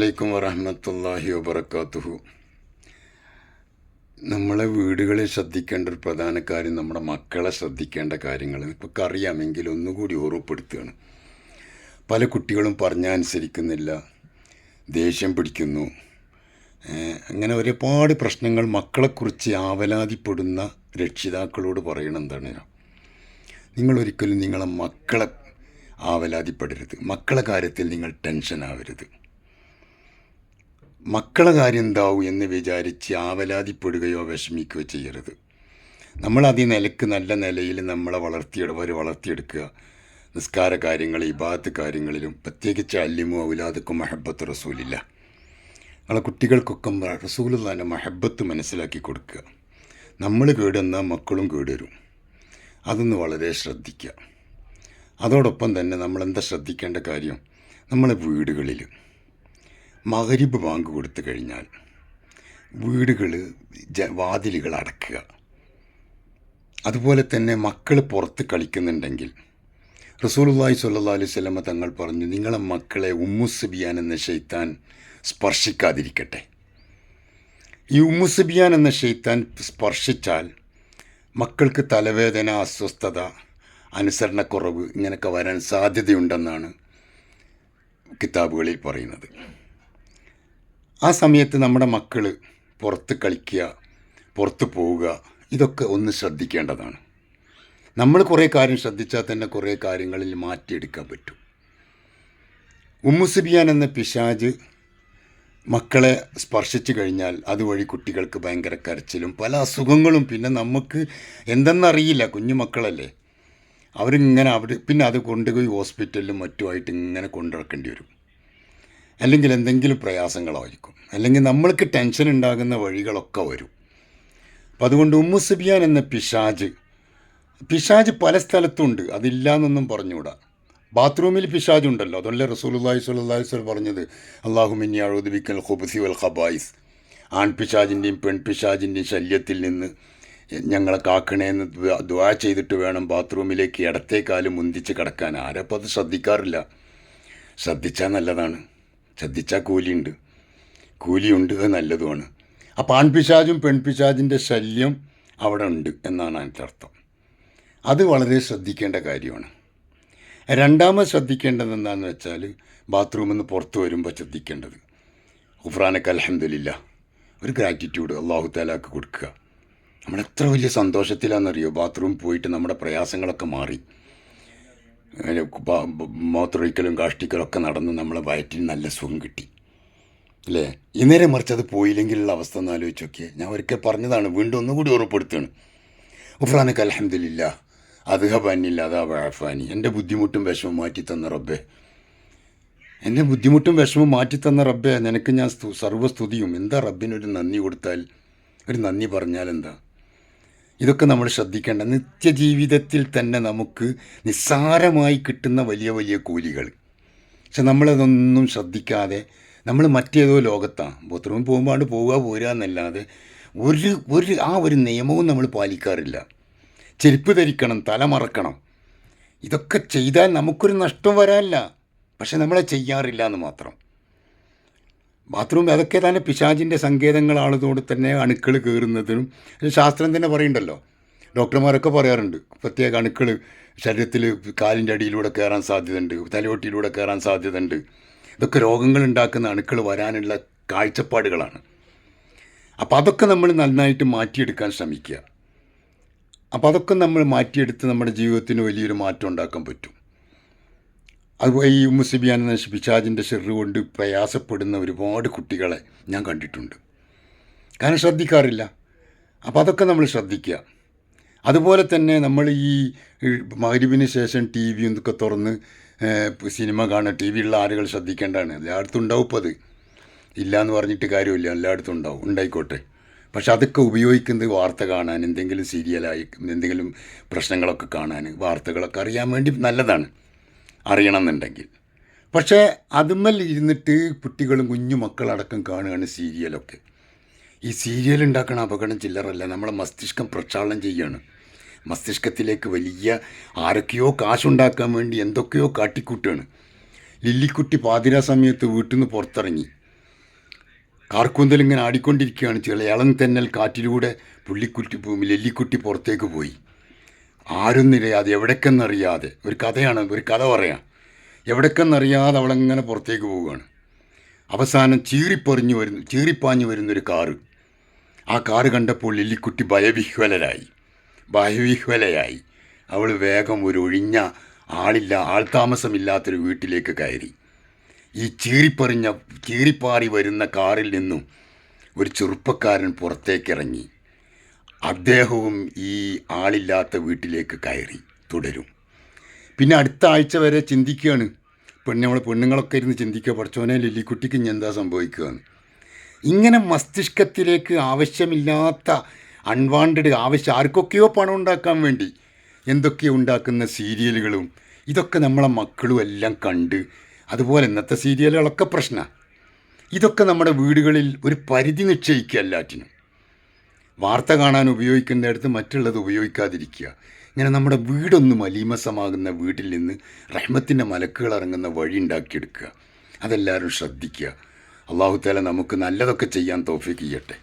വലൈക്കും വറഹമത്തല്ലാഹി വബർക്കാത്തുഹു നമ്മളെ വീടുകളിൽ ശ്രദ്ധിക്കേണ്ട ഒരു പ്രധാന കാര്യം നമ്മുടെ മക്കളെ ശ്രദ്ധിക്കേണ്ട കാര്യങ്ങൾ. ഇപ്പോൾ അറിയാമെങ്കിൽ ഒന്നുകൂടി ഓർമ്മപ്പെടുത്തുകയാണ്. പല കുട്ടികളും പറഞ്ഞാൽ അനുസരിക്കുന്നില്ല. ദേഷ്യം പിടിക്കുന്നു. അങ്ങനെ ഒരുപാട് പ്രശ്നങ്ങൾ മക്കളെക്കുറിച്ച് ആവലാതിപ്പെടുന്ന രക്ഷിതാക്കളോട് പറയണം എന്താണ്? നിങ്ങൾ ഒരിക്കലും നിങ്ങളെ മക്കളെ ആവലാതിപ്പെടരുത്. മക്കളെ കാര്യത്തിൽ നിങ്ങൾ ടെൻഷൻ ആവരുത് മക്കളെ കാര്യം എന്താവും എന്ന് വിചാരിച്ച് ആവലാതിപ്പെടുകയോ വിഷമിക്കുകയോ ചെയ്യരുത്. നമ്മൾ ഈ നിലയ്ക്ക് നല്ല നിലയിൽ നമ്മളെ വളർത്തിയെടുവർ വളർത്തിയെടുക്കുക. നിസ്കാര കാര്യങ്ങൾ ഇബാത്ത് കാര്യങ്ങളിലും പ്രത്യേകിച്ച് അല്ലിമു ഔലാദക്കും മഹബത്ത് റസൂലില്ല. നമ്മളെ കുട്ടികൾക്കൊക്കെ റസൂൽ തന്നെ മഹബത്ത് മനസ്സിലാക്കി കൊടുക്കുക. നമ്മൾ കേടുന്നാൽ മക്കളും കേടുവരും. അതൊന്ന് വളരെ ശ്രദ്ധിക്കുക. അതോടൊപ്പം തന്നെ നമ്മളെന്താ ശ്രദ്ധിക്കേണ്ട കാര്യം? നമ്മളെ വീടുകളിൽ മകരിബ് ബാങ്ക് കൊടുത്തു കഴിഞ്ഞാൽ വീടുകൾ ജ വാതിലുകൾ അടക്കുക. അതുപോലെ തന്നെ മക്കൾ പുറത്ത് കളിക്കുന്നുണ്ടെങ്കിൽ റസൂലുള്ളാഹി സല്ലാ അലൈഹി വസല്ലമ തങ്ങൾ പറഞ്ഞു നിങ്ങളെ മക്കളെ ഉമ്മുസബിയാൻ എന്ന ഷെയ്ത്താൻ സ്പർശിക്കാതിരിക്കട്ടെ. ഈ ഉമ്മുസബിയാൻ എന്ന ഷെയ്ത്താൻ സ്പർശിച്ചാൽ മക്കൾക്ക് തലവേദന അസ്വസ്ഥത അനുസരണക്കുറവ് ഇങ്ങനെയൊക്കെ വരാൻ സാധ്യതയുണ്ടെന്നാണ് കിതാബുകളിൽ പറയുന്നത്. ആ സമയത്ത് നമ്മുടെ മക്കൾ പുറത്ത് കളിക്കുക പുറത്ത് പോവുക ഇതൊക്കെ ഒന്ന് ശ്രദ്ധിക്കേണ്ടതാണ്. നമ്മൾ കുറേ കാര്യം ശ്രദ്ധിച്ചാൽ തന്നെ കുറേ കാര്യങ്ങളിൽ മാറ്റിയെടുക്കാൻ പറ്റും. ഉമ്മുസുബിയാൻ എന്ന പിശാജ് മക്കളെ സ്പർശിച്ചു കഴിഞ്ഞാൽ അതുവഴി കുട്ടികൾക്ക് ഭയങ്കര കരച്ചിലും പല അസുഖങ്ങളും പിന്നെ നമുക്ക് എന്തെന്നറിയില്ല കുഞ്ഞു മക്കളല്ലേ. അവരിങ്ങനെ അവിടെ പിന്നെ അത് കൊണ്ടുപോയി ഹോസ്പിറ്റലിലും മറ്റുമായിട്ട് ഇങ്ങനെ കൊണ്ടിറക്കേണ്ടി വരും. അല്ലെങ്കിൽ എന്തെങ്കിലും പ്രയാസങ്ങളായിരിക്കും. അല്ലെങ്കിൽ നമ്മൾക്ക് ടെൻഷൻ ഉണ്ടാകുന്ന വഴികളൊക്കെ വരും. അപ്പം അതുകൊണ്ട് ഉമ്മുസുബിയാൻ എന്ന പിശാജ് പിശാജ് പല സ്ഥലത്തുണ്ട്. അതില്ല എന്നൊന്നും പറഞ്ഞുകൂടാ. ബാത്റൂമിൽ പിശാജ് ഉണ്ടല്ലോ. അതല്ലേ റസൂലുള്ളാഹി സ്വല്ലല്ലാഹി വസല്ലം പറഞ്ഞത്? അള്ളാഹു മിന്നി അഴുദിബിക്കൽ ഖുബ്സി വൽ ഖബായിസ്. ആൺ പിശാജിന്റെയും പെൺ പിശാജിന്റെയും ശല്യത്തിൽ നിന്ന് ഞങ്ങളെ കാക്കണേന്ന് ദ്വാ ചെയ്തിട്ട് വേണം ബാത്റൂമിലേക്ക് ഇടത്തേക്കാലും മുന്തിച്ച് കിടക്കാൻ. ആരപ്പോൾ അത് ശ്രദ്ധിക്കാറില്ല. ശ്രദ്ധിച്ചാൽ നല്ലതാണ്. ശ്രദ്ധിച്ചാൽ കൂലിയുണ്ട്. കൂലിയുണ്ട് അത് നല്ലതുമാണ്. അപ്പോൾ ആൺപിശാജും പെൺപിശാജിന്റെ ശല്യം അവിടെ ഉണ്ട് എന്നാണ് അതിന്റെ അർത്ഥം. അത് വളരെ ശ്രദ്ധിക്കേണ്ട കാര്യമാണ്. രണ്ടാമത് ശ്രദ്ധിക്കേണ്ടത് എന്താണെന്ന് വെച്ചാൽ ബാത്റൂമിൽ നിന്ന് പുറത്ത് വരുമ്പോൾ ശ്രദ്ധിക്കേണ്ടത്. ഉഫ്രാനക്ക് അലഹമില്ല ഒരു ഗ്രാറ്റിറ്റ്യൂഡ് അള്ളാഹു താലാക്ക് കൊടുക്കുക. നമ്മൾ എത്ര വലിയ സന്തോഷത്തിലാണെന്നറിയോ ബാത്റൂം പോയിട്ട് നമ്മുടെ പ്രയാസങ്ങളൊക്കെ മാറി. മൂത്രമൊഴിക്കലും കാഷ്ടിക്കലും ഒക്കെ നടന്ന് നമ്മളെ വയറ്റിന് നല്ല സുഖം കിട്ടി. അല്ലേ? ഇന്നേരെ മറിച്ച് അത് പോയില്ലെങ്കിലുള്ള അവസ്ഥ ഒന്ന് ആലോചിച്ച് ഞാൻ ഒരിക്കൽ പറഞ്ഞതാണ് വീണ്ടും ഒന്നുകൂടി ഉറപ്പെടുത്തുകയാണ് ഉഫ്രാനക്ക് അലഹമില്ല അദ്ഹബാനില്ല അതാ വാഫാനി എന്റെ ബുദ്ധിമുട്ടും വിഷമം മാറ്റി തന്ന റബ്ബേ. എന്റെ ബുദ്ധിമുട്ടും വിഷമം മാറ്റി തന്ന റബ്ബേ. നിനക്ക് ഞാൻ സ്തു- സർവസ്തുതിയും. എന്താ റബ്ബിനൊരു നന്ദി കൊടുത്താൽ? ഒരു നന്ദി പറഞ്ഞാൽ എന്താ ഇതൊക്കെ നമ്മൾ ശ്രദ്ധിക്കേണ്ട. നിത്യജീവിതത്തിൽ തന്നെ നമുക്ക് നിസ്സാരമായി കിട്ടുന്ന വലിയ വലിയ കൂലികൾ. പക്ഷെ നമ്മളതൊന്നും ശ്രദ്ധിക്കാതെ നമ്മൾ മറ്റേതോ ലോകത്താണ്. ബാത്റൂമിൽ പോകുമ്പോൾ പോവുക പോരുക എന്നല്ലാതെ ഒരു ഒരു ആ ഒരു നിയമവും നമ്മൾ പാലിക്കാറില്ല. ചെരുപ്പ് ധരിക്കണം തല മറക്കണം. ഇതൊക്കെ ചെയ്താൽ നമുക്കൊരു നഷ്ടം വരാനില്ല. പക്ഷെ നമ്മളെ ചെയ്യാറില്ല എന്ന് മാത്രം. ബാത്റൂം അതൊക്കെ തന്നെ പിശാചിന്റെ സങ്കേതങ്ങളാണതോട് തന്നെ അണുക്കൾ കയറുന്നതിനും ശാസ്ത്രം തന്നെ പറയുന്നുണ്ടല്ലോ. ഡോക്ടർമാരൊക്കെ പറയാറുണ്ട് പ്രത്യേക അണുക്കൾ ശരീരത്തിൽ കാലിന്റെ അടിയിലൂടെ കയറാൻ സാധ്യതയുണ്ട് തലയോട്ടിയിലൂടെ കയറാൻ സാധ്യതയുണ്ട്. ഇതൊക്കെ രോഗങ്ങൾ ഉണ്ടാക്കുന്ന അണുക്കൾ വരാനുള്ള കാഴ്ചപ്പാടുകളാണ്. അപ്പോൾ അതൊക്കെ നമ്മൾ നന്നായിട്ട് മാറ്റിയെടുക്കാൻ ശ്രമിക്കുക. അപ്പോൾ അതൊക്കെ നമ്മൾ മാറ്റിയെടുത്ത് നമ്മുടെ ജീവിതത്തിന് വലിയൊരു മാറ്റം ഉണ്ടാക്കാൻ പറ്റും. അതുപോലെ ഈ ഉമ്മസിബിയാൻ എന്ന പിശാജിന്റെ ഷെറ് കൊണ്ട് പ്രയാസപ്പെടുന്ന ഒരുപാട് കുട്ടികളെ ഞാൻ കണ്ടിട്ടുണ്ട്. കാരണം ശ്രദ്ധിക്കാറില്ല. അപ്പോൾ അതൊക്കെ നമ്മൾ ശ്രദ്ധിക്കുക. അതുപോലെ തന്നെ നമ്മൾ ഈ മകരുവിന് ശേഷം ടി വി ഒക്കെ തുറന്ന് സിനിമ കാണുക ടി വിയുള്ള ആളുകൾ ശ്രദ്ധിക്കേണ്ടതാണ്. എല്ലായിടത്തും ഉണ്ടാവും ഇപ്പോൾ അത്. ഇല്ല എന്ന് പറഞ്ഞിട്ട് കാര്യമില്ല. എല്ലായിടത്തും ഉണ്ടാവും. ഉണ്ടായിക്കോട്ടെ. പക്ഷെ അതൊക്കെ ഉപയോഗിക്കുന്നത് വാർത്ത കാണാൻ എന്തെങ്കിലും സീരിയലായി എന്തെങ്കിലും പ്രശ്നങ്ങളൊക്കെ കാണാൻ വാർത്തകളൊക്കെ അറിയാൻ വേണ്ടി നല്ലതാണ്. അറിയണമെന്നുണ്ടെങ്കിൽ. പക്ഷേ അതുമ്മൽ ഇരുന്നിട്ട് കുട്ടികളും കുഞ്ഞു മക്കളടക്കം കാണുകയാണ് സീരിയലൊക്കെ. ഈ സീരിയൽ ഉണ്ടാക്കുന്ന അപകടം ചില്ലറല്ല. നമ്മളെ മസ്തിഷ്കം പ്രക്ഷാളനം ചെയ്യുകയാണ് മസ്തിഷ്കത്തിലേക്ക് വലിയ ആരൊക്കെയോ കാശുണ്ടാക്കാൻ വേണ്ടി എന്തൊക്കെയോ കാട്ടിക്കൂട്ടാണ്. ലില്ലിക്കുട്ടി പാതിരാ സമയത്ത് വീട്ടിൽ നിന്ന് പുറത്തിറങ്ങി. കാർക്കൂന്തൽ ഇങ്ങനെ ആടിക്കൊണ്ടിരിക്കുകയാണ്. ചില ഇളം തെന്നൽ കാറ്റിലൂടെ പുള്ളിക്കുട്ടി ലെല്ലിക്കുട്ടി പുറത്തേക്ക് പോയി. ആരൊന്നിരയാതെ എവിടേക്കെന്നറിയാതെ ഒരു കഥയാണ് ഒരു കഥ പറയാം. എവിടേക്കെന്നറിയാതെ അവളങ്ങനെ പുറത്തേക്ക് പോവുകയാണ്. അവസാനം ചീറിപ്പറിഞ്ഞു വരുന്നു ചീറിപ്പാഞ്ഞു വരുന്നൊരു കാറ്. ആ കാറ് കണ്ടപ്പോൾ ലില്ലിക്കുട്ടി ഭയവിഹ്വലരായി. ഭയവിഹ്വലയായി. അവൾ വേഗം ഒരു ഒഴിഞ്ഞ ആളില്ല ആൾതാമസമില്ലാത്തൊരു വീട്ടിലേക്ക് കയറി. ഈ ചീറിപ്പറിഞ്ഞ ചീറിപ്പാറി വരുന്ന കാറിൽ നിന്നും ഒരു ചെറുപ്പക്കാരൻ പുറത്തേക്കിറങ്ങി. അദ്ദേഹവും ഈ ആളില്ലാത്ത വീട്ടിലേക്ക് കയറി തുടരും. പിന്നെ അടുത്ത ആഴ്ച വരെ ചിന്തിക്കുകയാണ്. പെണ്ണ് നമ്മൾ പെണ്ണുങ്ങളൊക്കെ ഇരുന്ന് ചിന്തിക്കുക. പഠിച്ചോനെ ലില്ലിക്കുട്ടിക്ക് ഇനി എന്താ സംഭവിക്കുകയെന്ന്. ഇങ്ങനെ മസ്തിഷ്കത്തിലേക്ക് ആവശ്യമില്ലാത്ത അൺവാണ്ടഡ് ആവശ്യം ആർക്കൊക്കെയോ പണം ഉണ്ടാക്കാൻ വേണ്ടി എന്തൊക്കെയോ ഉണ്ടാക്കുന്ന സീരിയലുകളും ഇതൊക്കെ നമ്മളെ മക്കളും എല്ലാം കണ്ട് അതുപോലെ ഇന്നത്തെ സീരിയലുകളൊക്കെ പ്രശ്നമാണ് ഇതൊക്കെ നമ്മുടെ വീടുകളിൽ ഒരു പരിധി നിശ്ചയിക്കുക എല്ലാറ്റിനും. വാർത്ത കാണാൻ ഉപയോഗിക്കുന്നിടത്ത് മറ്റുള്ളത് ഉപയോഗിക്കാതിരിക്കുക. ഇങ്ങനെ നമ്മുടെ വീടൊന്ന് മലീമസമാകുന്ന വീട്ടിൽ നിന്ന് റഹ്മത്തിന്റെ മലക്കുകൾ ഇറങ്ങുന്ന വഴി ഉണ്ടാക്കിയെടുക്കുക. അതെല്ലാവരും ശ്രദ്ധിക്കുക. അള്ളാഹുത്താല നമുക്ക് നല്ലതൊക്കെ ചെയ്യാൻ തോഫിക്ക് ചെയ്യട്ടെ.